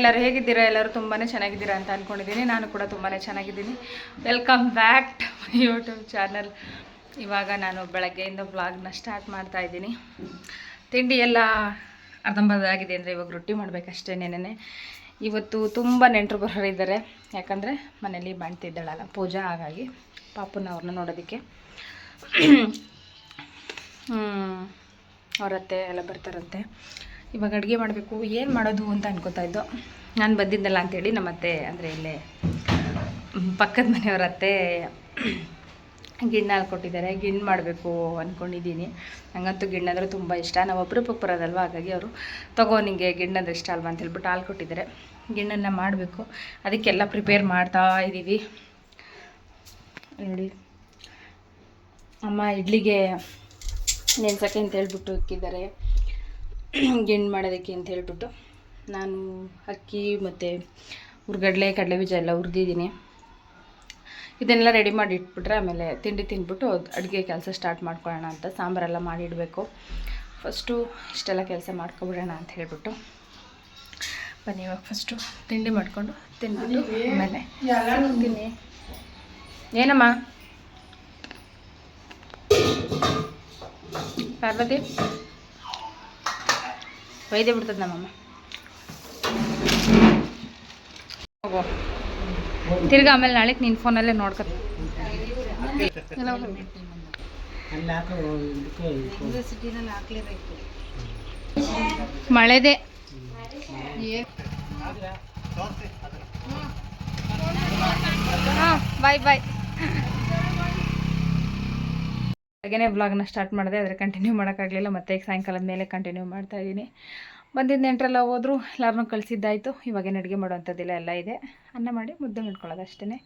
ಎಲ್ಲರೂ ಹೇಗಿದ್ದೀರಾ? ಎಲ್ಲರೂ ತುಂಬಾ ಚೆನ್ನಾಗಿದ್ದೀರಾ ಅಂತ ಅಂದ್ಕೊಂಡಿದ್ದೀನಿ ನಾನು ಕೂಡ ತುಂಬಾ ಚೆನ್ನಾಗಿದ್ದೀನಿ. Welcome back to YouTube channel ಇವಾಗ ನಾನು ಬೆಳಗ್ಗೆಯಿಂದ ವ್ಲಾಗ್ನ ಸ್ಟಾರ್ಟ್ ಮಾಡ್ತಾ ಇದ್ದೀನಿ. ತಿಂಡಿ ಎಲ್ಲ ಅರ್ಧಂಬರ್ಧ ಆಗಿದೆ ಅಂದರೆ ಇವಾಗ ರೊಟ್ಟಿ ಮಾಡಬೇಕಷ್ಟೇ ನೆನೆ ಇವತ್ತು ತುಂಬ ನೆಂಟರು ಬರೋರಿದ್ದಾರೆ ಯಾಕಂದರೆ ಮನೇಲಿ ಮಾಡ್ತಿದ್ದಾಳಲ್ಲ ಪೂಜಾ ಹಾಗಾಗಿ ಪಾಪನ ಅವ್ರನ್ನ ನೋಡೋದಕ್ಕೆ. ಅವರತ್ತೆ ಎಲ್ಲ ಬರ್ತಾರಂತೆ. ಇವಾಗ ಅಡುಗೆ ಮಾಡಬೇಕು, ಏನು ಮಾಡೋದು ಅಂತ ಅನ್ಕೋತಾ ಇದ್ದೋ. ನಾನು ಬಂದಿದ್ದಲ್ಲ ನಮ್ಮ ಅತ್ತೆ, ಅಂದರೆ ಇಲ್ಲೇ ಪಕ್ಕದ ಮನೆಯವ್ರ ಅತ್ತೆ ಗಿಣ್ಣ ಕೊಟ್ಟಿದ್ದಾರೆ, ಗಿಣ್ಣು ಮಾಡಬೇಕು ಅಂದ್ಕೊಂಡಿದ್ದೀನಿ ನನಗಂತೂ ಗಿಣ್ಣು ಅಂದರೆ ತುಂಬ ಇಷ್ಟ. ನಾವು ಅಪರೂಪಕ್ಕೆ ಬರೋದಲ್ವ, ಹಾಗಾಗಿ ಅವರು, ತಗೋ ನಿಂಗೆ ಗಿಣ್ಣಂದ್ರೆ ಇಷ್ಟ ಅಲ್ವಾ? ಅಂತ ಹೇಳ್ಬಿಟ್ಟು ಹಾಲು ಕೊಟ್ಟಿದ್ದಾರೆ. ಗಿಣ್ಣನ್ನು ಮಾಡಬೇಕು. ಅದಕ್ಕೆಲ್ಲ ಪ್ರಿಪೇರ್ ಮಾಡ್ತಾ ಇದ್ದೀವಿ ನೋಡಿ. ಅಮ್ಮ, ಇಡ್ಲಿಗೆ ನೆನ್ಸಕ್ಕೆ ಅಂತ ಹೇಳ್ಬಿಟ್ಟು ಇಕ್ಕಿದ್ದಾರೆ. ಗಿಣ್ಣು ಮಾಡೋದಕ್ಕೆ ಅಂತ ಹೇಳ್ಬಿಟ್ಟು ನಾನು ಅಕ್ಕಿ ಮತ್ತು ಹುರ್ಗಡ್ಲೆ ಕಡಲೆ ಬೀಜ ಎಲ್ಲ ಹುರಿದಿದ್ದೀನಿ. ಇದನ್ನೆಲ್ಲ ರೆಡಿ ಮಾಡಿ ಇಟ್ಬಿಟ್ರೆ ಆಮೇಲೆ ತಿಂಡಿ ತಿಂದ್ಬಿಟ್ಟು ಅಡುಗೆ ಕೆಲಸ ಸ್ಟಾರ್ಟ್ ಮಾಡ್ಕೊಳ್ಳೋಣ ಅಂತ ಸಾಂಬಾರೆಲ್ಲ ಮಾಡಿಡಬೇಕು ಫಸ್ಟು ಇಷ್ಟೆಲ್ಲ ಕೆಲಸ ಮಾಡ್ಕೊಬಿಡೋಣ ಅಂತ ಹೇಳ್ಬಿಟ್ಟು ಬನ್ನಿ ಇವಾಗ ಫಸ್ಟು ತಿಂಡಿ ಮಾಡಿಕೊಂಡು ತಿಂದ್ಬಿಟ್ಟು ಆಮೇಲೆ ತಿನ್ನಿ. ಏನಮ್ಮ? ಪಾರ್ವತಿ? ಒಯ್ದೇ ಬಿಡ್ತದೆ ನಮ್ಮಮ್ಮ. ಹೋಗೋ. ತಿರ್ಗಾ ಆಮೇಲೆ ನಾಳೆಗೆ ನಿನ್ನ ಫೋನಲ್ಲೇ ನೋಡ್ಕೊತ ಮಳೆದೆ. ಹಾಂ ಬಾಯ್ ಬಾಯ್ ಹಾಗೇನೆ ವ್ಲಾಗ್ನ ಸ್ಟಾರ್ಟ್ ಮಾಡಿದೆ, ಆದರೆ ಕಂಟಿನ್ಯೂ ಮಾಡೋಕ್ಕಾಗಲಿಲ್ಲ, ಮತ್ತೆ ಈಗ ಸಾಯಂಕಾಲದ ಮೇಲೆ ಕಂಟಿನ್ಯೂ ಮಾಡ್ತಾ ಇದ್ದೀನಿ. ಬಂದಿದ್ದ ನೆಂಟರೆಲ್ಲ ಹೋದ್ರು ಎಲ್ಲರನ್ನೂ ಕಳಿಸಿದ್ದಾಯಿತು. ಇವಾಗೇನು ಅಡುಗೆ ಮಾಡುವಂಥದ್ದಿಲ್ಲ, ಎಲ್ಲ ಇದೆ. ಅನ್ನ ಮಾಡಿ ಮುದ್ದೆ ಮಾಡ್ಕೊಳ್ಳೋದು ಅಷ್ಟೇ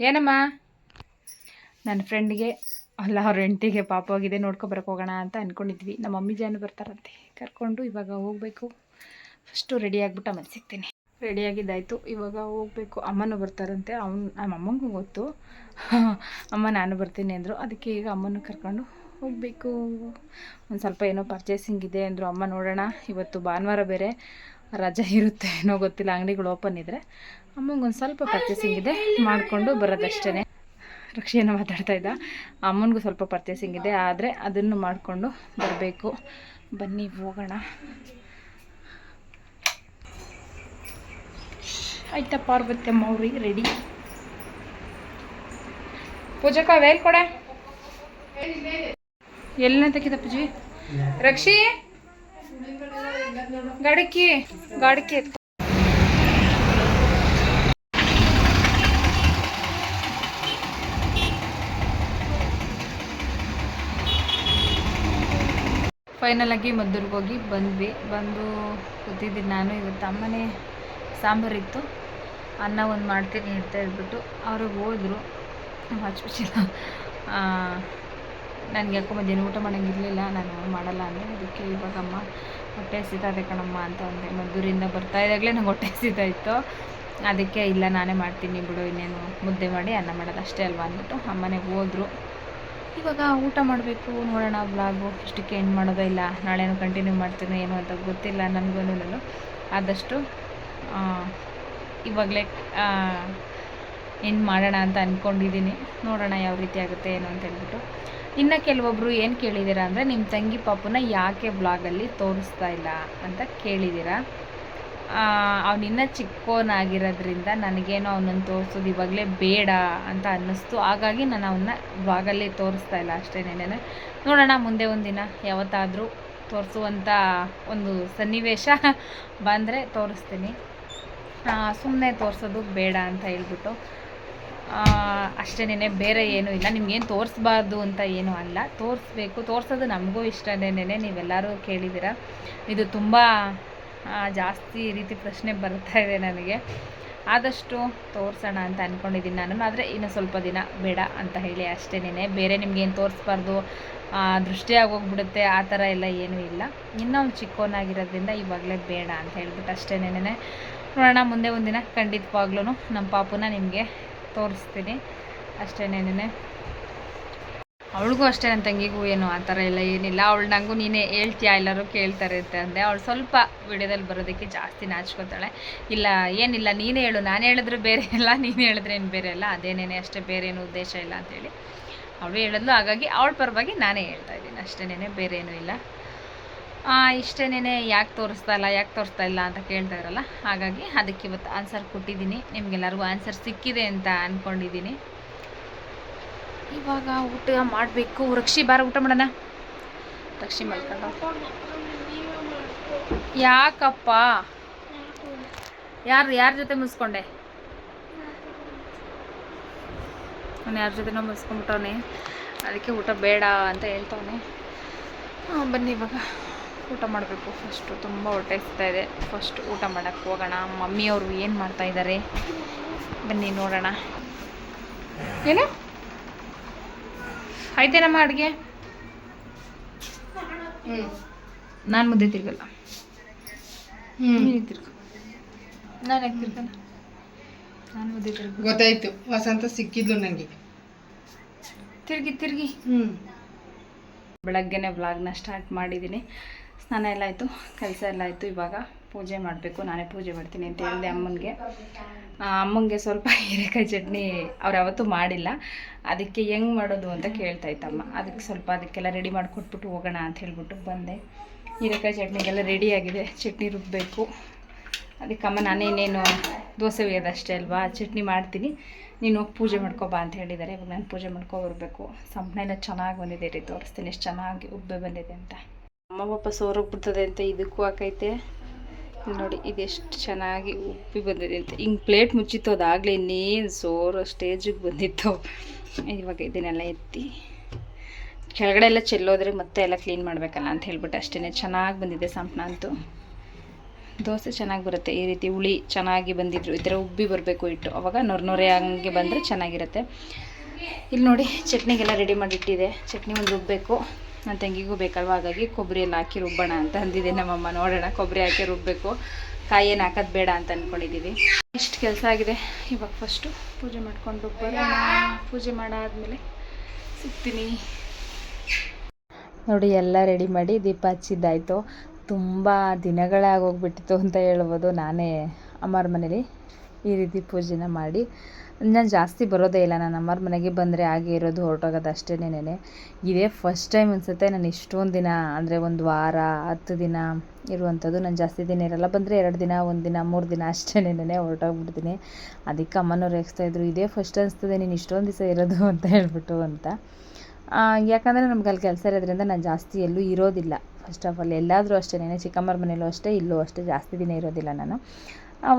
ಏನಮ್ಮ? ನನ್ನ ಫ್ರೆಂಡ್ಗೆ ಅಲ್ಲ, ಅವ್ರ ಹೆಂಡ್ತಿಗೆ ಪಾಪ ಆಗಿದೆ ನೋಡ್ಕೊಬರಕ್ಕೆ ಹೋಗೋಣ ಅಂತ ಅಂದ್ಕೊಂಡಿದ್ವಿ ನಮ್ಮ ಮಮ್ಮಿ ಜಾನು ಬರ್ತಾರಂತೆ. ಕರ್ಕೊಂಡು ಇವಾಗ ಹೋಗಬೇಕು. ಫಸ್ಟು ರೆಡಿ ಆಗಿಬಿಟ್ಟು ಆಮೇಲೆ ಸಿಗ್ತೀನಿ ರೆಡಿಯಾಗಿದ್ದಾಯಿತು ಇವಾಗ ಹೋಗಬೇಕು. ಅಮ್ಮನೂ ಬರ್ತಾರಂತೆ. ಅವ್ನು, ನಮ್ಮ ಅಮ್ಮಂಗೂ ಗೊತ್ತು. ಅಮ್ಮ ನಾನು ಬರ್ತೀನಿ ಅಂದರು. ಅದಕ್ಕೆ ಈಗ ಅಮ್ಮನ ಕರ್ಕೊಂಡು ಹೋಗಬೇಕು. ಒಂದು ಸ್ವಲ್ಪ ಏನೋ ಪರ್ಚೇಸಿಂಗ್ ಇದೆ ಅಂದರು. ಅಮ್ಮ ನೋಡೋಣ. ಇವತ್ತು ಭಾನುವಾರ ಬೇರೆ ರಜೆ ಇರುತ್ತೆ. ಏನೋ ಗೊತ್ತಿಲ್ಲ. ಅಂಗಡಿಗಳು ಓಪನ್ ಇದ್ದರೆ ಅಮ್ಮನಿಗೆ ಒಂದು ಸ್ವಲ್ಪ ಪರ್ಚೇಸಿಂಗ್ ಇದೆ ಮಾಡಿಕೊಂಡು ಬರೋದಷ್ಟೇ ರಕ್ಷೆಯನ್ನು ಮಾತಾಡ್ತಾ ಇದ್ದ. ಅಮ್ಮನಿಗೂ ಸ್ವಲ್ಪ ಪರ್ಚೇಸಿಂಗ್ ಇದೆ. ಆದರೆ ಅದನ್ನು ಮಾಡಿಕೊಂಡು ಬರಬೇಕು. ಬನ್ನಿ, ಹೋಗೋಣ. ಆಯ್ತಾ ಪಾರ್ವತಿ ಅಮ್ಮ ಅವ್ರಿಗೆ ರೆಡಿ ಪೂಜಕ್ಕ ವೇಲ್ ಕೊಡೆ. ಎಲ್ಲ ತೆಗಿದ ಪೂಜಿ? ರಕ್ಷಿ? ಗಾಡಕ್ಕಿ ಗಾಡಕ್ಕಿ ಫೈನಲ್ ಆಗಿ ಮದ್ದೂರಿಗೆ ಹೋಗಿ ಬಂದ್ವಿ. ಬಂದು ಕೂತಿದ್ದೀನಿ ನಾನು ಇವತ್ತು ಅಮ್ಮನೇ ಸಾಂಬಾರಿತ್ತು ಅನ್ನ ಒಂದು ಮಾಡ್ತೀನಿ ಅಂತ ಹೇಳ್ಬಿಟ್ಟು ಅವರು ಹೋದರು. ಹಚ್ಬಿಟ್ಟಿಲ್ಲ ನನಗೆ ಯಾಕೋ ಮಧ್ಯಾಹ್ನ ಊಟ ಮಾಡೋಂಗಿರಲಿಲ್ಲ ನಾನು ಮಾಡಲ್ಲ ಅಂದರೆ ಅದಕ್ಕೆ ಇವಾಗ ಅಮ್ಮ ಹೊಟ್ಟೆ ಹಸಿತದೆ ಕಣಮ್ಮ ಅಂತ ಅಂದೆ. ಮದ್ದೂರಿಂದ ಬರ್ತಾ ಇದ್ದಾಗಲೇ ನಂಗೆ ಹೊಟ್ಟೆ ಹಸಿತಾ ಅದಕ್ಕೆ ಇಲ್ಲ, ನಾನೇ ಮಾಡ್ತೀನಿ ಬಿಡು, ಇನ್ನೇನು ಮುದ್ದೆ ಮಾಡಿ ಅನ್ನ ಮಾಡೋದು ಅಷ್ಟೇ ಅಲ್ವಾ ಅಂದ್ಬಿಟ್ಟು ಅಮ್ಮನೇ ಹೋದರು. ಇವಾಗ ಊಟ ಮಾಡಬೇಕು, ನೋಡೋಣ ಬ್ಲಾಗು ಇಷ್ಟಕ್ಕೆ ಏನು ಮಾಡೋದೋ ಇಲ್ಲ, ನಾಳೆನೂ ಕಂಟಿನ್ಯೂ ಮಾಡ್ತೀನೋ ಏನೋ ಅಂತ ಗೊತ್ತಿಲ್ಲ ನನಗೂ ಆದಷ್ಟು ಇವಾಗಲೇ ಏನು ಮಾಡೋಣ ಅಂತ ಅಂದ್ಕೊಂಡಿದ್ದೀನಿ ನೋಡೋಣ ಯಾವ ರೀತಿ ಆಗುತ್ತೆ ಏನು ಅಂತ ಹೇಳ್ಬಿಟ್ಟು. ಇನ್ನು ಕೆಲವೊಬ್ಬರು ಏನು ಕೇಳಿದ್ದೀರಾ ಅಂದರೆ ನಿಮ್ಮ ತಂಗಿ ಪಾಪುನ ಯಾಕೆ ಬ್ಲಾಗಲ್ಲಿ ತೋರಿಸ್ತಾ ಇಲ್ಲ? ಅಂತ ಕೇಳಿದ್ದೀರಾ. ಅವನಿನ್ನ ಚಿಕ್ಕೋನಾಗಿರೋದ್ರಿಂದ ನನಗೇನೋ ಅವನನ್ನು ತೋರಿಸೋದು ಇವಾಗಲೇ ಬೇಡ ಅಂತ ಅನ್ನಿಸ್ತು. ಹಾಗಾಗಿ ನಾನು ಅವನ್ನ ಬ್ಲಾಗಲ್ಲಿ ತೋರಿಸ್ತಾ ಇಲ್ಲ ಅಷ್ಟೇನೇನೇ ನೋಡೋಣ ಮುಂದೆ ಒಂದಿನ, ಯಾವತ್ತಾದರೂ ತೋರಿಸುವಂಥ ಒಂದು ಸನ್ನಿವೇಶ ಬಂದರೆ ತೋರಿಸ್ತೀನಿ. ಸುಮ್ಮನೆ ತೋರಿಸೋದು ಬೇಡ ಅಂತ ಹೇಳ್ಬಿಟ್ಟು ಅಷ್ಟೇನೆ ಬೇರೆ ಏನೂ ಇಲ್ಲ. ನಿಮ್ಗೇನು ತೋರಿಸ್ಬಾರ್ದು ಅಂತ ಏನೂ ಅಲ್ಲ. ತೋರಿಸ್ಬೇಕು. ತೋರಿಸೋದು ನಮಗೂ ಇಷ್ಟನೇನೆ. ನೀವೆಲ್ಲರೂ ಕೇಳಿದ್ದೀರ? ಇದು ತುಂಬ ಜಾಸ್ತಿ ರೀತಿ ಪ್ರಶ್ನೆ ಬರ್ತಾ ಇದೆ ನನಗೆ. ಆದಷ್ಟು ತೋರಿಸೋಣ ಅಂತ ಅಂದ್ಕೊಂಡಿದ್ದೀನಿ ನಾನು. ಆದರೆ ಇನ್ನು ಸ್ವಲ್ಪ ದಿನ ಬೇಡ ಅಂತ ಹೇಳಿ ಅಷ್ಟೇನೆ ಬೇರೆ ನಿಮಗೇನು ತೋರಿಸ್ಬಾರ್ದು ದೃಷ್ಟಿಯಾಗಿ ದೃಷ್ಟಿ ಆಗೋಗ್ಬಿಡುತ್ತೆ, ಆ ಥರ ಎಲ್ಲ ಏನೂ ಇಲ್ಲ. ಇನ್ನೂ ಚಿಕ್ಕವನಾಗಿರೋದ್ರಿಂದ ಇವಾಗಲೇ ಬೇಡ ಅಂತ ಹೇಳ್ಬಿಟ್ಟು ಅಷ್ಟೇನೆ ನೋಡೋಣ ಮುಂದೆ ಒಂದಿನ ಖಂಡಿತವಾಗ್ಲೂ ನಮ್ಮ ಪಾಪುನ ನಿಮಗೆ ತೋರಿಸ್ತೀನಿ. ಅಷ್ಟೇನೇನೆ ಅವಳಿಗೂ ಅಷ್ಟೇ ನನ್ನ ತಂಗಿಗೂ ಏನು ಆ ಥರ ಎಲ್ಲ ಏನಿಲ್ಲ. ಅವಳು ನನಗೂ ನೀನೇ ಹೇಳ್ತೀಯಾ ಎಲ್ಲರೂ ಕೇಳ್ತಾರೆ ಅಂತ ಅಂದೆ. ಅವಳು ಸ್ವಲ್ಪ ವಿಡಿಯೋದಲ್ಲಿ ಬರೋದಕ್ಕೆ ಜಾಸ್ತಿ ನಾಚ್ಕೋತಾಳೆ. ಇಲ್ಲ, ಏನಿಲ್ಲ, ನೀನೇ ಹೇಳು. ನಾನು ಹೇಳಿದ್ರೆ ಬೇರೆ ಇಲ್ಲ ನೀನು ಹೇಳಿದ್ರೆ ಏನು ಬೇರೆ ಇಲ್ಲ ಅದೇನೇನೆ, ಅಷ್ಟೇ ಬೇರೆ ಏನು ಉದ್ದೇಶ ಇಲ್ಲ ಅಂತೇಳಿ ಅವಳು ಹೇಳಿದ್ಲು. ಹಾಗಾಗಿ ಅವಳ ಪರವಾಗಿ ನಾನೇ ಹೇಳ್ತಾ ಇದ್ದೀನಿ. ಅಷ್ಟೇನೇ ಬೇರೆ ಏನೂ ಇಲ್ಲ. ಇಷ್ಟೇನೇ ಯಾಕೆ ತೋರಿಸ್ತಾ ಇಲ್ಲ, ಯಾಕೆ ತೋರಿಸ್ತಾ ಇಲ್ಲ ಅಂತ ಕೇಳ್ತಾ ಇರಲ್ಲ. ಹಾಗಾಗಿ ಅದಕ್ಕೆ ಇವತ್ತು ಆನ್ಸರ್ ಕೊಟ್ಟಿದ್ದೀನಿ. ನಿಮಗೆಲ್ಲರಿಗೂ ಆನ್ಸರ್ ಸಿಕ್ಕಿದೆ ಅಂತ ಅಂದ್ಕೊಂಡಿದ್ದೀನಿ ಇವಾಗ ಊಟ ಮಾಡಬೇಕು. ರಕ್ಷಿ, ಬಾರ ಊಟ ಮಾಡೋಣ. ರಕ್ಷಿ ಮಾಡ್ಕೊಂಡು ಯಾಕಪ್ಪ? ಯಾರು, ಯಾರ ಜೊತೆ ಮುಗಿಸ್ಕೊಂಡೆ ಅವ್ನು ಯಾರ ಜೊತೆನೋ ಮುಗಿಸ್ಕೊಂಡ್ಬಿಟ್ಟವನೆ ಅದಕ್ಕೆ ಊಟ ಬೇಡ ಅಂತ ಹೇಳ್ತವನೆ. ಬನ್ನಿ ಇವಾಗ. ಊಟ ಮಾಡಬೇಕು. ಫಸ್ಟು ತುಂಬ ಹೊಟ್ಟೆ ಇದೆ. ಫಸ್ಟ್ ಊಟ ಮಾಡೋಕ್ಕೆ ಹೋಗೋಣ. ಮಮ್ಮಿಯವರು ಏನು ಮಾಡ್ತಾ ಇದ್ದಾರೆ? ಬನ್ನಿ ನೋಡೋಣ. ಏನು? ಆಯ್ತೇನಮ್ಮ ಅಡುಗೆ? ಹ್ಞೂ ನಾನು ಮುದ್ದೆ ತಿರ್ಗಲ್ಲ. ಹ್ಞೂ ನೀನು ತಿರ್ಗು. ನಾನು ಯಾಕೆ ತಿರ್ಗಲ್ಲ? ನಾನು ಮುದ್ದೆ ತಿರ್ಗು. ಗೊತ್ತಾಯ್ತು. ವಸಂತ ಸಿಕ್ಕಿದ್ಲು ನನಗೆ ತಿರ್ಗಿ ತಿರ್ಗಿ. ಹ್ಞೂ ಬೆಳಗ್ಗೆನೇ ವ್ಲಾಗ್ನ ಸ್ಟಾರ್ಟ್ ಮಾಡಿದ್ದೀನಿ ಸ್ನಾನ ಎಲ್ಲ ಆಯಿತು, ಕೆಲಸ ಎಲ್ಲ ಆಯಿತು, ಇವಾಗ ಪೂಜೆ ಮಾಡಬೇಕು, ನಾನೇ ಪೂಜೆ ಮಾಡ್ತೀನಿ ಅಂತ ಹೇಳಿದೆ ಅಮ್ಮನಿಗೆ. ಅಮ್ಮನಿಗೆ ಸ್ವಲ್ಪ ಹೀರೆಕಾಯಿ ಚಟ್ನಿ ಅವ್ರು ಯಾವತ್ತು ಮಾಡಿಲ್ಲ. ಅದಕ್ಕೆ ಹೆಂಗೆ ಮಾಡೋದು ಅಂತ ಕೇಳ್ತಾ ಇತ್ತಮ್ಮ. ಅದಕ್ಕೆ ಸ್ವಲ್ಪ ಅದಕ್ಕೆಲ್ಲ ರೆಡಿ ಮಾಡಿಕೊಟ್ಬಿಟ್ಟು ಹೋಗೋಣ ಅಂತ ಹೇಳ್ಬಿಟ್ಟು ಬಂದೆ. ಹೀರೆಕಾಯಿ ಚಟ್ನಿಗೆಲ್ಲ ಆಗಿದೆ. ಚಟ್ನಿ ರುಬ್ಬಬೇಕು ಅದಕ್ಕೆ ಅಮ್ಮ, ನಾನೇ ಇನ್ನೇನು ದೋಸೆ ಒಯ್ಯೋದಷ್ಟೇ ಅಲ್ವಾ? ಚಟ್ನಿ ಮಾಡ್ತೀನಿ. ನೀನು ಹೋಗಿ ಪೂಜೆ ಮಾಡ್ಕೊಬಾ ಅಂತ ಹೇಳಿದ್ದಾರೆ. ಇವಾಗ ನಾನು ಪೂಜೆ ಮಾಡ್ಕೊ ಬರಬೇಕು. ಚೆನ್ನಾಗಿ ಬಂದಿದೆ ರೀ, ತೋರಿಸ್ತೀನಿ. ಎಷ್ಟು ಚೆನ್ನಾಗಿ ಉಬ್ಬೆ ಬಂದಿದೆ ಅಂತ. ಅಮ್ಮ ಪಾಪ ಸೋರೋಗ್ಬಿಡ್ತದೆ ಅಂತ ಇದಕ್ಕೂ ಹಾಕೈತೆ ನೋಡಿ, ಇದೆಷ್ಟು ಚೆನ್ನಾಗಿ ಉಪ್ಪಿ ಬಂದಿದೆ ಅಂತ. ಹಿಂಗೆ ಪ್ಲೇಟ್ ಮುಚ್ಚಿತ್ತು, ಅದಾಗಲೇ ಇನ್ನೇನು ಸೋರೋ ಸ್ಟೇಜಿಗೆ ಬಂದಿತ್ತು. ಇವಾಗ ಇದನ್ನೆಲ್ಲ ಎತ್ತಿ, ಕೆಳಗಡೆ ಎಲ್ಲ ಚೆಲ್ಲೋದ್ರೆ ಮತ್ತೆ ಎಲ್ಲ ಕ್ಲೀನ್ ಮಾಡಬೇಕಲ್ಲ ಅಂತ ಹೇಳ್ಬಿಟ್ಟು ಅಷ್ಟೇ ಚೆನ್ನಾಗಿ ಬಂದಿದೆ ಸಂಪಣ ಅಂತೂ. ದೋಸೆ ಚೆನ್ನಾಗಿ ಬರುತ್ತೆ, ಈ ರೀತಿ ಹುಳಿ ಚೆನ್ನಾಗಿ ಬಂದಿದ್ರು. ಈ ಥರ ಉಬ್ಬಿ ಬರಬೇಕು ಇಟ್ಟು ಅವಾಗ ನೊರೆ ನೊರೆ ಹಂಗೆ ಬಂದರೆ ಚೆನ್ನಾಗಿರುತ್ತೆ. ಇಲ್ಲಿ ನೋಡಿ, ಚಟ್ನಿಗೆಲ್ಲ ರೆಡಿ ಮಾಡಿಟ್ಟಿದೆ. ಚಟ್ನಿ ಒಂದು ರುಬ್ಬಬೇಕು ನನ್ನ ತಂಗಿಗೂ ಬೇಕಲ್ವ? ಹಾಗಾಗಿ ಕೊಬ್ಬರಿ ಎಲ್ಲ ಹಾಕಿ ರುಬ್ಬೋಣ ಅಂತ ಅಂದಿದೆ ನಮ್ಮಮ್ಮ ನೋಡೋಣ ಕೊಬ್ಬರಿ ಹಾಕಿ ರುಬ್ಬಬೇಕು ಕಾಯಿ ಏನು ಹಾಕೋದು ಬೇಡ ಅಂತ ಅಂದ್ಕೊಂಡಿದ್ದೀವಿ ಇಷ್ಟು ಕೆಲಸ ಆಗಿದೆ? ಇವಾಗ ಫಸ್ಟು ಪೂಜೆ ಮಾಡ್ಕೊಂಡು ಬರೋಣ. ಪೂಜೆ ಮಾಡಾದಮೇಲೆ ಸಿಗ್ತೀನಿ. ನೋಡಿ, ಎಲ್ಲ ರೆಡಿ ಮಾಡಿ ದೀಪ ಹಚ್ಚಿದ್ದಾಯಿತು. ತುಂಬ ದಿನಗಳೇ ಆಗೋಗ್ಬಿಟ್ಟಿತ್ತು ಅಂತ ಹೇಳ್ಬೋದು. ನಾನೇ ಅಮ್ಮರ ಮನೇಲಿ ಈ ರೀತಿ ಪೂಜೆನ ಮಾಡಿ. ನಾನು ಜಾಸ್ತಿ ಬರೋದೇ ಇಲ್ಲ. ನಾನು ಅಮ್ಮರ ಮನೆಗೆ ಬಂದರೆ ಹಾಗೆ ಇರೋದು, ಹೊರಟೋಗೋದು ಅಷ್ಟೇನೇನೆ ಇದೇ ಫಸ್ಟ್ ಟೈಮ್ ಅನಿಸುತ್ತೆ ನಾನು ಇಷ್ಟೊಂದು ದಿನ, ಅಂದರೆ ಒಂದು ವಾರ, ಹತ್ತು ದಿನ ಇರುವಂಥದ್ದು ನಾನು ಜಾಸ್ತಿ ದಿನ ಇರಲ್ಲ. ಬಂದರೆ ಎರಡು ದಿನ, ಒಂದು ದಿನ, ಮೂರು ದಿನ ಅಷ್ಟೇನೇನೆ ಹೊರಟೋಗ್ಬಿಡ್ತೀನಿ. ಅದಕ್ಕೆ ಅಮ್ಮನವ್ರು ರೇಗಿಸ್ತಾಯಿದ್ರು ಇದೇ ಫಸ್ಟ್ ಅನಿಸ್ತದೆ, ನೀನು ಇಷ್ಟೊಂದು ದಿವಸ ಇರೋದು ಅಂತ ಹೇಳ್ಬಿಟ್ಟು ಅಂತ. ಯಾಕಂದರೆ ನಮ್ಗೆ ಅಲ್ಲಿ ಕೆಲಸ ಇರೋದ್ರಿಂದ ನಾನು ಜಾಸ್ತಿ ಎಲ್ಲೂ ಇರೋದಿಲ್ಲ. ಫಸ್ಟ್ ಆಫ್ ಆಲ್ ಎಲ್ಲಾದರೂ ಅಷ್ಟೇ ಚಿಕ್ಕಮ್ಮರ ಮನೇಲೂ ಅಷ್ಟೇ, ಇಲ್ಲೂ ಅಷ್ಟೇ ಜಾಸ್ತಿ ದಿನ ಇರೋದಿಲ್ಲ ನಾನು.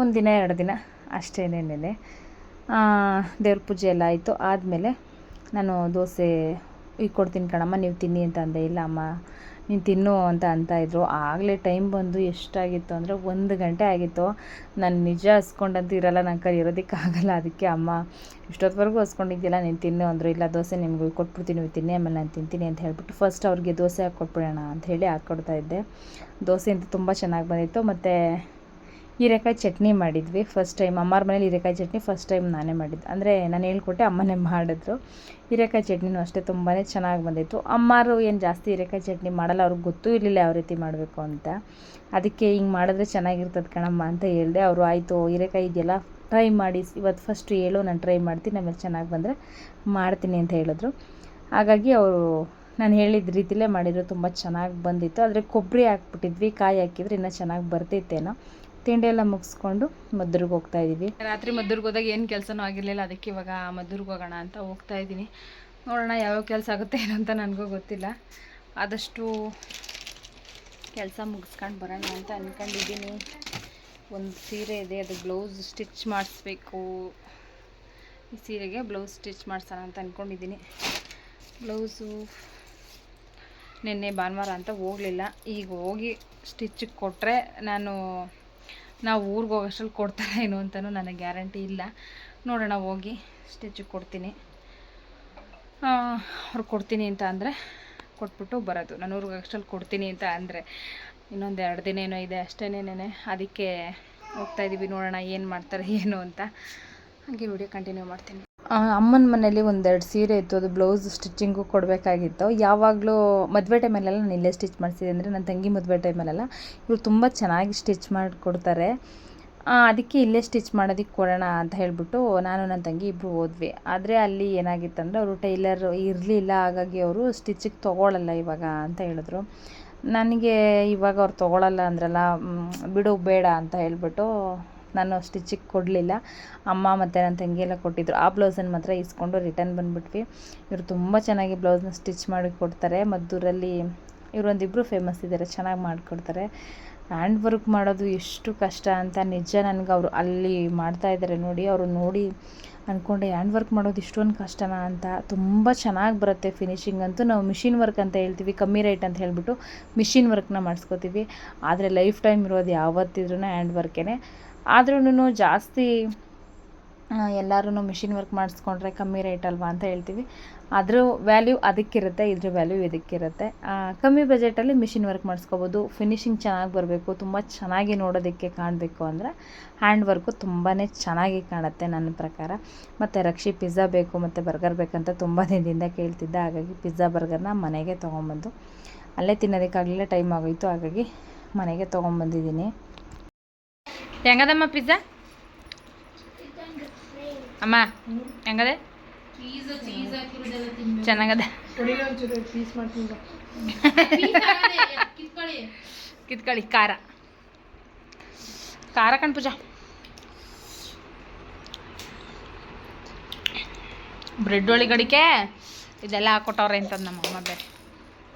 ಒಂದು ದಿನ, ಎರಡು ದಿನ ಅಷ್ಟೇನೇನೆ ದೇವ್ರ ಪೂಜೆ ಎಲ್ಲ ಆಯಿತು. ಆದಮೇಲೆ ನಾನು ದೋಸೆ ಈಗ ಕೊಡ್ತೀನಿ ಕಣಮ್ಮ, ನೀವು ತಿನ್ನಿ ಅಂತ ಅಂದೆ. ಇಲ್ಲ ಅಮ್ಮ, ನೀನು ತಿನ್ನು ಅಂತ ಅಂತಾಯಿದ್ರು ಆಗಲೇ ಟೈಮ್ ಬಂದು ಎಷ್ಟಾಗಿತ್ತು ಅಂದರೆ ಒಂದು ಗಂಟೆ ಆಗಿತ್ತು. ನಾನು ನಿಜ ಹಸ್ಕೊಂಡಂತೂ ಇರಲ್ಲ ನನ್ನ ಕೈ ಇರೋದಕ್ಕಾಗಲ್ಲ ಅದಕ್ಕೆ ಅಮ್ಮ ಇಷ್ಟೊತ್ತವರೆಗೂ ಹಸ್ಕೊಂಡಿದ್ದಿಲ್ಲ ನೀನು ತಿನ್ನು ಅಂದರು. ಇಲ್ಲ, ದೋಸೆ ನಿಮಗೆ ಕೊಟ್ಬಿಡ್ತೀನಿ, ನೀವು ತಿನ್ನಿ, ಆಮೇಲೆ ನಾನು ತಿಂತೀನಿ ಅಂತ ಹೇಳ್ಬಿಟ್ಟು ಫಸ್ಟ್ ಅವ್ರಿಗೆ ದೋಸೆ ಹಾಕ್ಕೊಟ್ಬಿಡೋಣ ಅಂತ ಹೇಳಿ ಹಾಕ್ಕೊಡ್ತಾ ಇದ್ದೆ. ದೋಸೆ ಅಂತೂ ತುಂಬ ಚೆನ್ನಾಗಿ ಬಂದಿತ್ತು. ಮತ್ತು ಹೀರೆಕಾಯಿ ಚಟ್ನಿ ಮಾಡಿದ್ವಿ ಫಸ್ಟ್ ಟೈಮ್ ಅಮ್ಮಾರ ಮನೇಲಿ ಹೀರೆಕಾಯಿ ಚಟ್ನಿ ಫಸ್ಟ್ ಟೈಮ್ ನಾನೇ ಮಾಡಿದ್ದು. ಅಂದರೆ ನಾನು ಹೇಳ್ಕೊಟ್ಟೆ ಅಮ್ಮನೇ ಮಾಡಿದ್ರು. ಹೀರೆಕಾಯಿ ಚಟ್ನಿನೂ ಅಷ್ಟೇ ತುಂಬಾ ಚೆನ್ನಾಗಿ ಬಂದಿತ್ತು. ಅಮ್ಮಾರು ಏನು ಜಾಸ್ತಿ ಹೀರೆಕಾಯಿ ಚಟ್ನಿ ಮಾಡಲ್ಲ, ಅವ್ರಿಗೆ ಗೊತ್ತೂ ಇರಲಿಲ್ಲ ಯಾವ ರೀತಿ ಮಾಡಬೇಕು ಅಂತ. ಅದಕ್ಕೆ ಹಿಂಗೆ ಮಾಡಿದ್ರೆ ಚೆನ್ನಾಗಿರ್ತದೆ ಕಣಮ್ಮ ಅಂತ ಹೇಳಿದೆ. ಅವರು ಆಯಿತು, ಹೀರೆಕಾಯಿ ಇದೆಯಲ್ಲ ಟ್ರೈ ಮಾಡಿ ಇವತ್ತು ಫಸ್ಟ್ ಹೇಳು, ನಾನು ಟ್ರೈ ಮಾಡ್ತೀನಿ, ಆಮೇಲೆ ಚೆನ್ನಾಗಿ ಬಂದರೆ ಮಾಡ್ತೀನಿ ಅಂತ ಹೇಳಿದ್ರು. ಹಾಗಾಗಿ ಅವರು ನಾನು ಹೇಳಿದ ರೀತಿಲೇ ಮಾಡಿದ್ರು. ತುಂಬ ಚೆನ್ನಾಗಿ ಬಂದಿತ್ತು. ಆದರೆ ಕೊಬ್ಬರಿ ಹಾಕ್ಬಿಟ್ಟಿದ್ವಿ, ಕಾಯಿ ಹಾಕಿದ್ರೆ ಇನ್ನೂ ಚೆನ್ನಾಗಿ ಬರ್ತಿತ್ತೇನೋ. ತಿಂಡಿ ಎಲ್ಲ ಮುಗಿಸ್ಕೊಂಡು ಮದ್ದೂರಿಗೆ ಹೋಗ್ತಾ ಇದ್ದೀವಿ ರಾತ್ರಿ ಮದ್ದೂರಿಗೆ ಹೋದಾಗ ಏನು ಕೆಲಸನೂ ಆಗಿರಲಿಲ್ಲ. ಅದಕ್ಕೆ ಇವಾಗ ಮದ್ದೂರಿಗೆ ಹೋಗೋಣ ಅಂತ ಹೋಗ್ತಾ ಇದ್ದೀನಿ ನೋಡೋಣ ಯಾವ್ಯಾವ ಕೆಲಸ ಆಗುತ್ತೆ ಏನಂತ ನನಗೂ ಗೊತ್ತಿಲ್ಲ. ಆದಷ್ಟು ಕೆಲಸ ಮುಗಿಸ್ಕೊಂಡು ಬರೋಣ ಅಂತ ಅಂದ್ಕೊಂಡಿದ್ದೀನಿ ಒಂದು ಸೀರೆ ಇದೆ, ಅದು ಬ್ಲೌಸ್ ಸ್ಟಿಚ್ ಮಾಡಿಸ್ಬೇಕು. ಈ ಸೀರೆಗೆ ಬ್ಲೌಸ್ ಸ್ಟಿಚ್ ಮಾಡಿಸೋಣ ಅಂತ ಅಂದ್ಕೊಂಡಿದ್ದೀನಿ ಬ್ಲೌಸು ನಿನ್ನೆ ಭಾನುವಾರ ಅಂತ ಹೋಗಲಿಲ್ಲ. ಈಗ ಹೋಗಿ ಸ್ಟಿಚ್ಗೆ ಕೊಟ್ಟರೆ ನಾನು ನಾವು ಊರಿಗೆ ಹೋಗೋಷ್ಟ್ರಲ್ಲಿ ಕೊಡ್ತಾರೆ ಏನು ಅಂತಲೂ ನನಗೆ ಗ್ಯಾರಂಟಿ ಇಲ್ಲ. ನೋಡೋಣ, ಹೋಗಿ ಸ್ಟಿಚ್ ಕೊಡ್ತೀನಿ. ಅವ್ರು ಕೊಡ್ತೀನಿ ಅಂತ ಅಂದರೆ ಕೊಟ್ಬಿಟ್ಟು ಬರೋದು. ನಾನು ಊರಿಗೆ ಹೋಗೋಷ್ಟ್ರಲ್ಲಿ ಕೊಡ್ತೀನಿ ಅಂತ ಅಂದರೆ ಇನ್ನೊಂದು ಎರಡು ದಿನ ಏನೋ ಇದೆ ಅಷ್ಟೇನೇನೆ ಅದಕ್ಕೆ ಹೋಗ್ತಾಯಿದ್ದೀವಿ ನೋಡೋಣ ಏನು ಮಾಡ್ತಾರೆ, ಏನು ಅಂತ. ಹಾಗೆ ವಿಡಿಯೋ ಕಂಟಿನ್ಯೂ ಮಾಡ್ತೀನಿ. ಅಮ್ಮನ ಮನೇಲಿ ಒಂದೆರಡು ಸೀರೆ ಇತ್ತು, ಅದು ಬ್ಲೌಸ್ ಸ್ಟಿಚಿಂಗು ಕೊಡಬೇಕಾಗಿತ್ತು. ಯಾವಾಗಲೂ ಮದುವೆ ಟೈಮಲ್ಲೆಲ್ಲ ನಾನು ಇಲ್ಲೇ ಸ್ಟಿಚ್ ಮಾಡಿಸಿದೆ ಅಂದರೆ ನನ್ನ ತಂಗಿ ಮದುವೆ ಟೈಮಲ್ಲೆಲ್ಲ ಇವ್ರು ತುಂಬ ಚೆನ್ನಾಗಿ ಸ್ಟಿಚ್ ಮಾಡಿಕೊಡ್ತಾರೆ. ಅದಕ್ಕೆ ಇಲ್ಲೇ ಸ್ಟಿಚ್ ಮಾಡೋದಕ್ಕೆ ಕೊಡೋಣ ಅಂತ ಹೇಳಿಬಿಟ್ಟು ನಾನು ನನ್ನ ತಂಗಿ ಇಬ್ಬರು ಹೋದ್ವಿ. ಆದರೆ ಅಲ್ಲಿ ಏನಾಗಿತ್ತಂದರೆ ಅವರು ಟೈಲರ್ ಇರಲಿಲ್ಲ, ಹಾಗಾಗಿ ಅವರು ಸ್ಟಿಚಿಗೆ ತೊಗೊಳಲ್ಲ ಇವಾಗ ಅಂತ ಹೇಳಿದ್ರು. ನನಗೆ ಇವಾಗ ಅವ್ರು ತೊಗೊಳಲ್ಲ ಅಂದ್ರಲ್ಲ ಬಿಡು, ಬೇಡ ಅಂತ ಹೇಳಿಬಿಟ್ಟು ನಾನು ಸ್ಟಿಚ್ಚಿಗೆ ಕೊಡಲಿಲ್ಲ. ಅಮ್ಮ ಮತ್ತು ನನ್ನ ತಂಗಿ ಎಲ್ಲ ಕೊಟ್ಟಿದ್ರು. ಆ ಬ್ಲೌಸನ್ನು ಮಾತ್ರ ಇಸ್ಕೊಂಡು ರಿಟರ್ನ್ ಬಂದುಬಿಟ್ವಿ. ಇವರು ತುಂಬ ಚೆನ್ನಾಗಿ ಬ್ಲೌಸ್ನ ಸ್ಟಿಚ್ ಮಾಡಿ ಕೊಡ್ತಾರೆ. ಮದ್ದೂರಲ್ಲಿ ಇವರೊಂದಿಬ್ಬರು ಫೇಮಸ್ ಇದ್ದಾರೆ. ಚೆನ್ನಾಗಿ ಮಾಡಿಕೊಡ್ತಾರೆ. ಹ್ಯಾಂಡ್ ವರ್ಕ್ ಮಾಡೋದು ಎಷ್ಟು ಕಷ್ಟ ಅಂತ ನಿಜ ನನಗೆ ಅವರು ಅಲ್ಲಿ ಮಾಡ್ತಾ ಇದ್ದಾರೆ ನೋಡಿ. ಅವರು ನೋಡಿ ಅಂದ್ಕೊಂಡೆ ಹ್ಯಾಂಡ್ ವರ್ಕ್ ಮಾಡೋದು ಇಷ್ಟೊಂದು ಕಷ್ಟನಾ ಅಂತ. ತುಂಬ ಚೆನ್ನಾಗಿ ಬರುತ್ತೆ ಫಿನಿಶಿಂಗ್ ಅಂತೂ. ನಾವು ಮಿಷಿನ್ ವರ್ಕ್ ಅಂತ ಹೇಳ್ತೀವಿ. ಕಮ್ಮಿ ರೇಟ್ ಅಂತ ಹೇಳಿಬಿಟ್ಟು ಮಿಷಿನ್ ವರ್ಕ್ನ ಮಾಡಿಸ್ಕೋತೀವಿ. ಆದರೆ ಲೈಫ್ ಟೈಮ್ ಇರೋದು ಯಾವತ್ತಿದ್ರೂ ಹ್ಯಾಂಡ್ ವರ್ಕೇ ಆದ್ರೂ ಜಾಸ್ತಿ ಎಲ್ಲರೂ ಮಿಷಿನ್ ವರ್ಕ್ ಮಾಡಿಸ್ಕೊಂಡ್ರೆ ಕಮ್ಮಿ ರೇಟ್ ಅಲ್ವಾ ಅಂತ ಹೇಳ್ತೀವಿ. ಅದ್ರ ವ್ಯಾಲ್ಯೂ ಅದಕ್ಕಿರುತ್ತೆ, ಇದ್ರ ವ್ಯಾಲ್ಯೂ ಇದಕ್ಕಿರುತ್ತೆ. ಕಮ್ಮಿ ಬಜೆಟಲ್ಲಿ ಮಿಷಿನ್ ವರ್ಕ್ ಮಾಡಿಸ್ಕೋಬೋದು. ಫಿನಿಶಿಂಗ್ ಚೆನ್ನಾಗಿ ಬರಬೇಕು, ತುಂಬ ಚೆನ್ನಾಗಿ ನೋಡೋದಕ್ಕೆ ಕಾಣಬೇಕು ಅಂದರೆ ಹ್ಯಾಂಡ್ ವರ್ಕು ತುಂಬಾ ಚೆನ್ನಾಗಿ ಕಾಣುತ್ತೆ ನನ್ನ ಪ್ರಕಾರ. ಮತ್ತು ರಕ್ಷಿ ಪಿಜ್ಜಾ ಬೇಕು, ಮತ್ತು ಬರ್ಗರ್ ಬೇಕಂತ ತುಂಬ ದಿನದಿಂದ ಕೇಳ್ತಿದ್ದೆ. ಹಾಗಾಗಿ ಪಿಜ್ಜಾ ಬರ್ಗರ್ನ ಮನೆಗೆ ತೊಗೊಂಬಂದು ಅಲ್ಲೇ ತಿನ್ನೋದಕ್ಕಾಗಲಿಲ್ಲ ಟೈಮ್ ಆಗೋಯಿತು. ಹಾಗಾಗಿ ಮನೆಗೆ ತೊಗೊಂಬಂದಿದ್ದೀನಿ ಹೆಂಗದಮ್ಮ ಪಿಜ್ಜಾ ಅಮ್ಮ ಹೆಂಗದೆ? ಚೆನ್ನಾಗದ. ಕಿತ್ಕೊಳ್ಳಿ ಖಾರ. ಖಾರ ಕಣ್ ಪೂಜಾ. ಬ್ರೆಡ್ ಒಳಗಡಿಕೆ ಇದೆಲ್ಲ ಹಾಕೊಟ್ಟವ್ರೆ ಅಂತಂದು ನಮ್ಮ ಅಮ್ಮ ಬೇರೆ.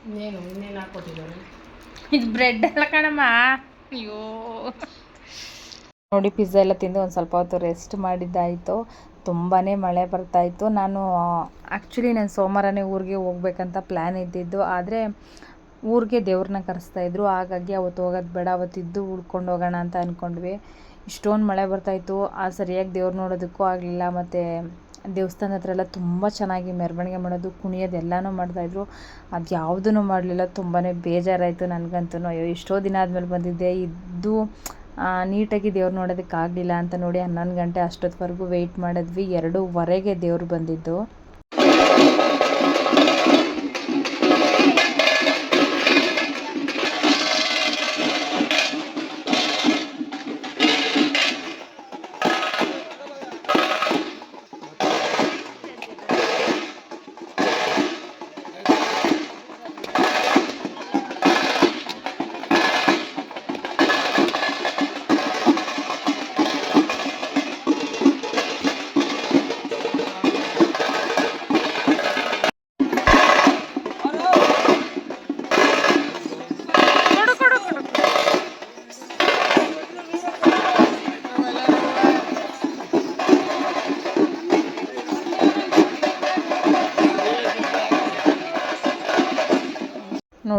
ಇನ್ನೇನು ಇನ್ನೇನು ಹಾಕ್ಕೊಟ್ಟಿದ್ದಾರೆ ಇದು ಬ್ರೆಡ್ ಎಲ್ಲ ಕಣಮ್ಮ. ಅಯ್ಯೋ. ನೋಡಿ ಪಿಜ್ಜಾ ಎಲ್ಲ ತಿಂದು ಒಂದು ಸ್ವಲ್ಪ ಹೊತ್ತು ರೆಸ್ಟ್ ಮಾಡಿದ್ದಾಯಿತು. ತುಂಬಾ ಮಳೆ ಬರ್ತಾಯಿತ್ತು. ನಾನು ಆ್ಯಕ್ಚುಲಿ ನಾನು ಸೋಮವಾರನೇ ಊರಿಗೆ ಹೋಗ್ಬೇಕಂತ ಪ್ಲ್ಯಾನ್ ಇದ್ದಿದ್ದು. ಆದರೆ ಊರಿಗೆ ದೇವ್ರನ್ನ ಕರೆಸ್ತಾಯಿದ್ರು. ಹಾಗಾಗಿ ಅವತ್ತು ಹೋಗೋದು ಬೇಡ ಅವತ್ತಿದ್ದು ಉಳ್ಕೊಂಡು ಹೋಗೋಣ ಅಂತ ಅಂದ್ಕೊಂಡ್ವಿ ಇಷ್ಟೊಂದು ಮಳೆ ಬರ್ತಾಯಿತ್ತು. ಆ, ಸರಿಯಾಗಿ ದೇವ್ರು ನೋಡೋದಕ್ಕೂ ಆಗಲಿಲ್ಲ. ಮತ್ತು ದೇವಸ್ಥಾನದ ಹತ್ರ ಎಲ್ಲ ತುಂಬ ಚೆನ್ನಾಗಿ ಮೆರವಣಿಗೆ ಮಾಡೋದು, ಕುಣಿಯೋದು ಎಲ್ಲನೂ ಮಾಡ್ತಾಯಿದ್ರು. ಅದು ಯಾವುದೂ ಮಾಡಲಿಲ್ಲ. ತುಂಬಾ ಬೇಜಾರಾಯಿತು ನನಗಂತೂ ಅಯ್ಯೋ, ಎಷ್ಟೋ ದಿನ ಆದಮೇಲೆ ಬಂದಿದ್ದೆ. ಇದ್ದು ನೀಟಾಗಿ ದೇವ್ರು ನೋಡೋದಕ್ಕಾಗಲಿಲ್ಲ ಅಂತ ನೋಡಿ ಹನ್ನೊಂದು ಗಂಟೆ ಅಷ್ಟೊತ್ತವರೆಗೂ ವೆಯ್ಟ್ ಮಾಡಿದ್ವಿ. ಎರಡೂವರೆಗೆ ದೇವ್ರು ಬಂದಿದ್ದು.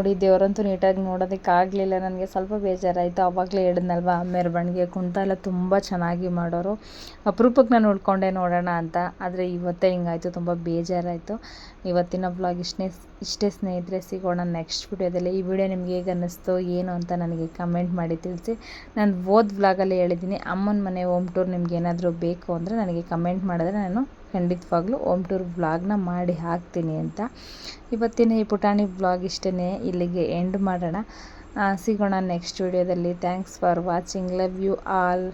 ನೋಡಿ ದೇವರಂತೂ ನೀಟಾಗಿ ನೋಡೋದಕ್ಕಾಗಲಿಲ್ಲ. ನನಗೆ ಸ್ವಲ್ಪ ಬೇಜಾರಾಯಿತು. ಆವಾಗಲೇ ಹೇಳಿದ್ನಲ್ವ ಮೆರವಣಿಗೆ ಕುಂತ ಎಲ್ಲ ತುಂಬ ಚೆನ್ನಾಗಿ ಮಾಡೋರು. ಅಪರೂಪಕ್ಕೆ ನಾನು ಉಳ್ಕೊಂಡೆ ನೋಡೋಣ ಅಂತ. ಆದರೆ ಇವತ್ತೇ ಹಿಂಗಾಯಿತು, ತುಂಬ ಬೇಜಾರಾಯಿತು. ಇವತ್ತಿನ ಬ್ಲಾಗ್ ಇಷ್ಟೇ ಇಷ್ಟೇ ಸ್ನೇಹಿತರೆ, ಸಿಗೋಣ ನೆಕ್ಸ್ಟ್ ವಿಡಿಯೋದಲ್ಲಿ ಈ ವಿಡಿಯೋ ನಿಮ್ಗೆ ಹೇಗೆ ಅನ್ನಿಸ್ತು, ಏನು ಅಂತ ನನಗೆ ಕಮೆಂಟ್ ಮಾಡಿ ತಿಳಿಸಿ. ನಾನು ಓದ್ ವ್ಲಾಗಲ್ಲಿ ಹೇಳಿದ್ದೀನಿ, ಅಮ್ಮನ ಮನೆ ಹೋಮ್ ಟೂರ್ ನಿಮ್ಗೆ ಏನಾದರೂ ಬೇಕು ಅಂದರೆ ನನಗೆ ಕಮೆಂಟ್ ಮಾಡಿದ್ರೆ ನಾನು ಖಂಡಿತವಾಗ್ಲೂ ಹೋಮ್ ಟೂರ್ ವ್ಲಾಗ್ನ ಮಾಡಿ ಹಾಕ್ತೀನಿ ಅಂತ. ಇವತ್ತಿನ ಈ ಪುಟಾಣಿ ವ್ಲಾಗ್ ಇಷ್ಟೇ ಇಲ್ಲಿಗೆ ಎಂಡ್ ಮಾಡೋಣ. ಸಿಗೋಣ ನೆಕ್ಸ್ಟ್ ವಿಡಿಯೋದಲ್ಲಿ thanks for watching love you all